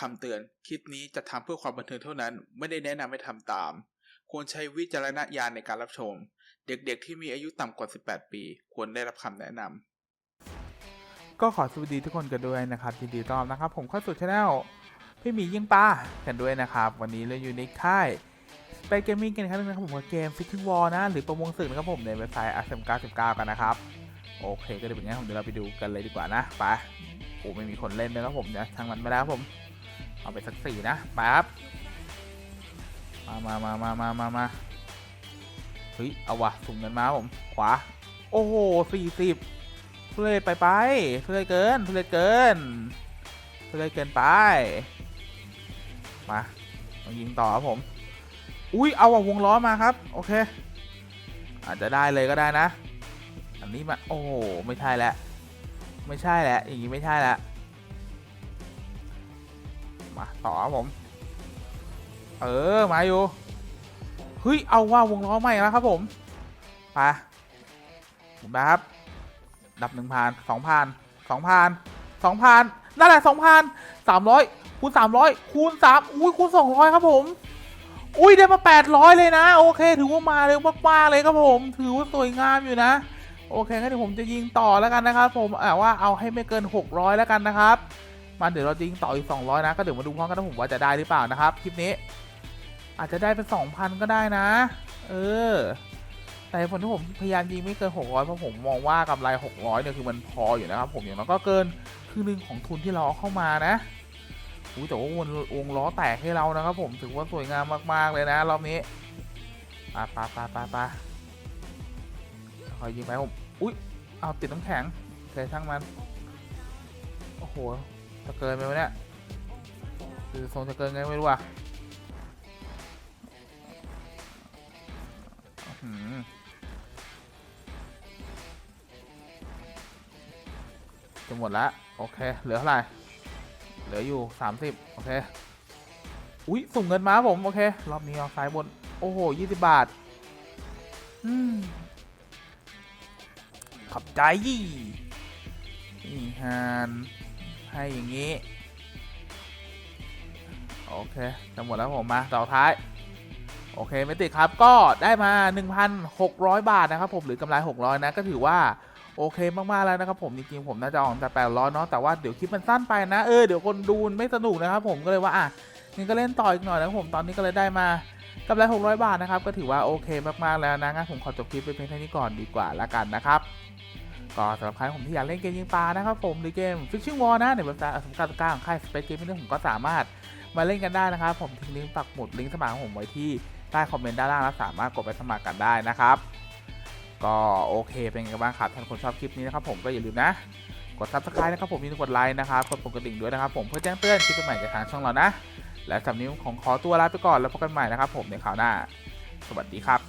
คำเตือน คลิปนี้จะทำเพื่อความบันเทิงเท่านั้น ไม่ได้แนะนำให้ทำตาม ควรใช้วิจารณญาณในการรับชม เด็กๆ ที่มีอายุต่ำกว่า 18 ปี ควรได้รับคำแนะนำ ก็ขอสวัสดีทุกคนกันด้วยนะครับยินดีต้อนรับนะครับ ผมเข้าสู่ช anel พี่หมียิงปลากันด้วยนะครับ วันนี้เราอยู่ในค่ายไปเกมมิ่งกันอีกครั้งหนึงนะครับผมกับเกม Fishing War นะ หรือประมงศึกนะครับผมในเว็บไซต์ SM99 กันนะครับ โอเคก็เดี๋ยวเป็นงั้นผมเดี๋ยวเราไปดูกันเลยดีกว่านะ ไป โอ้ไม่มีคนเล่นเลยครับผมนะทางมันไปแล้วครับผม เอาไปสักสี่นะไปครับมามามามามามามาเฮ้ย เอาวะสุ่มเงินมาผม ขวา โอ้โหสี่สิบทุเรศไปไปทุเรศเกินทุเรศเกินทุเรศเกินไป มามายิงต่อครับผม อุ้ย เอาว่ะวงล้อมาครับ โอเค อาจจะได้เลยก็ได้นะ อันนี้มา โอ้โห ไม่ใช่แล้ว ไม่ใช่แล้ว อย่างนี้ไม่ใช่แล้ว มาต่อครับผม เออ มาอยู่เฮ้ย เอาว่าวงล้อใหม่แล้วครับผมไปผมนะครับ ดับหนึ่งพันสองพันสองพันสองพันนั่นแหละสองพันสามร้อยคูณสามร้อยคูณสามอุ้ยคูณสองร้อยครับผม อุ้ยได้มาแปดร้อยเลยนะ โอเค ถือว่ามาเร็วมากๆเลยครับผม ถือว่าสวยงามอยู่นะ โอเคงั้นเดี๋ยวผมจะยิงต่อแล้วกันนะครับ ผมอ่ว่าเอาให้ไม่เกิน600แล้วกันนะครับ มาเดี๋ยวเราจะยิงต่ออีก 200 นะ ก็เดี๋ยวมาดูพร้อมกันนะผมว่าจะได้หรือเปล่านะครับคลิปนี้ อาจจะได้เป็น 2,000 ก็ได้นะ เออ แต่ผลที่ผมพยายามยิงไม่เกิน 600 เพราะผมมองว่ากำไร 600 เนี่ยคือมันพออยู่นะครับ ผมอย่างน้อยก็เกินครึ่งหนึงของทุนที่เราเอาเข้ามานะอุ้ยแต่ว่าวงวงล้อแตกให้เรานะครับ ผมถือว่าสวยงามมากๆเลยนะรอบนี้ปาปาปาปาปาคอยยิงไปผม อุ้ยเอาติดน้ำแข็งเคยช่างมัน โอ้โห จะเกินไปไหมเนี่ยคือทรงจะเกินไงไม่รู้อะจะหมดละโอเค เหลือเท่าไหร่ เหลืออยู่ 30 โอเค อุ๊ยส่งเงินมาผม โอเค รอบนี้เอาซ้ายบน โอ้โห20บาท อืมขอบใจยี่นี่ฮาน ให้อย่างนี้ โอเคจะหมดแล้วผมมาต่อท้าย โอเคไม่ติดครับก็ได้มา 1,600 บาทนะครับผมหรือกำไร 600 นะก็ถือว่าโอเคมากๆแล้วนะครับผมจริงๆผมน่าจะออกแต่800เนาะแต่ว่าเดี๋ยวคลิปมันสั้นไปนะเออเดี๋ยวคนดูไม่สนุกนะครับผมก็เลยว่าอะงั้นก็เล่นต่ออีกหน่อยนะครับผมตอนนี้ก็เลยได้มากำไร600 บาทนะครับก็ถือว่าโอเคมากๆแล้วนะงั้นผมขอจบคลิปไปเพียงเท่านี้ก่อนดีกว่าละกันนะครับ ก็สำหรับใครผมที่อยากเล่นเกมยิงปลานะครับผมหรือเกม Fishing War นะในเว็บไซต์สำคัญกลางของค่าย Space Gaming เนี่ผมก็สามารถมาเล่นกันได้นะครับ ผมทิ้งลิงก์ปักหมุดลิงก์สมัครของผมไว้ที่ใต้คอมเมนต์ด้านล่างแล้วสามารถกดไปสมัครกันได้นะครับ ก็โอเคเป็นไงบ้างครับท่านคนชอบคลิปนี้นะครับผมก็อย่าลืมนะกด subscribe นะครับผมมีกดไลค์นะครับกดปุ่มกระดิ่งด้วยนะครับผมเพื่อแจ้งเตือนคลิปใหม่จากทางช่องเรานะ และสำหรับนี้ผมขอตัวลาไปก่อนแล้วพบกันใหม่นะครับผมในคราวหน้า สวัสดีครับ